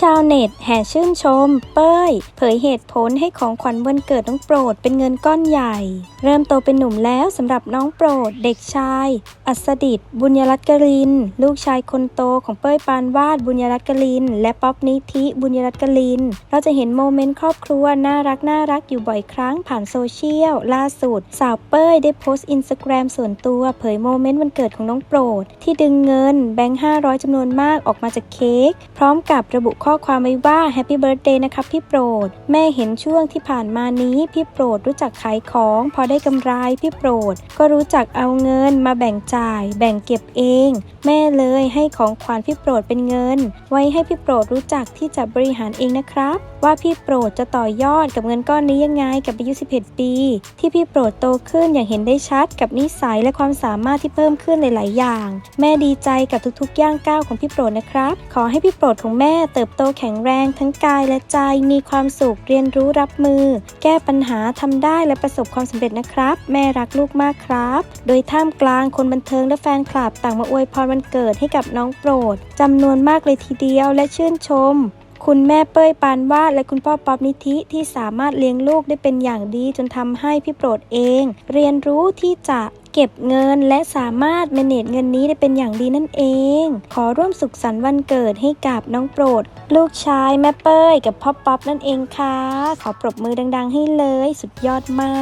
ชาวเน็ตแห่ชื่นชม เป้ย เผยเหตุผลให้ของขวัญวันเกิดน้องโปรดเป็นเงินก้อนใหญ่ เริ่มโตเป็นหนุ่มแล้วสำหรับน้องโปรดเด็กชาย อัสดิตบุญยรัตน์กลิน ลูกชายคนโตของเป้ยปานวาดบุญยรัตน์กลิน และป๊อปนิธิบุญยรัตน์กลิน เราจะเห็นโมเมนต์ครอบครัวน่ารักน่ารักอยู่บ่อยครั้งผ่านโซเชียลล่าสุด สาวเป้ยได้โพสต์อินสตาแกรมส่วนตัวเผยโมเมนต์วันเกิดของน้องโปรด ที่ดึงเงินแบงค์500จำนวนมากออกมาจากเค้กพร้อมกับระบุข้อความไว้ว่า Happy Birthday นะครับพี่โปรด แม่เห็นช่วงที่ผ่านมานี้พี่โปรดรู้จักขายของ พอได้กำไรพี่โปรด ก็รู้จักเอาเงินมาแบ่งจ่าย แบ่งเก็บเอง แม่เลยให้ของขวัญพี่โปรดเป็นเงิน ไว้ให้พี่โปรดรู้จักที่จะบริหารเองนะครับ ว่าพี่โปรดจะต่อยอดกับเงินก้อนนี้ยังไงกับอายุ 11 ปี ที่พี่โปรดโตขึ้นอย่างเห็นได้ชัดกับนิสัยและความสามารถที่เพิ่มขึ้นหลาย ๆ อย่าง แม่ดีใจกับทุกๆ ย่างก้าวของพี่โปรดนะครับ ขอให้พี่โปรดของแม่เติบโตแข็งแรงทั้งกายและใจ มีความสุข เรียนรู้รับมือ แก้ปัญหาทำได้และประสบความสำเร็จนะครับ แม่รักลูกมากครับ โดยท่ามกลางคนบันเทิงและแฟนคลับต่างมาอวยพรวันเกิดให้กับน้องโปรดจำนวนมากเลยทีเดียวและชื่นชมคุณแม่เป้ยปานวาดและคุณพ่อป๊อบนิธิที่สามารถเลี้ยงลูกได้เป็นอย่างดีจนทำให้พี่โปรดเอง เรียนรู้ที่จะ เก็บเงินและสามารถแมเนจเงินนี้ได้เป็นอย่างดีนั่นเอง ขอร่วมสุขสันต์วันเกิดให้กับน้องโปรด ลูกชายแม่เป้ยกับพ่อป๊อปนั่นเองค่ะ ขอปรบมือดัง ๆ ให้เลยสุดยอดมา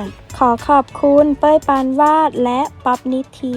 ก ขอขอบคุณเป้ยปานวาดและป๊อปนิธิ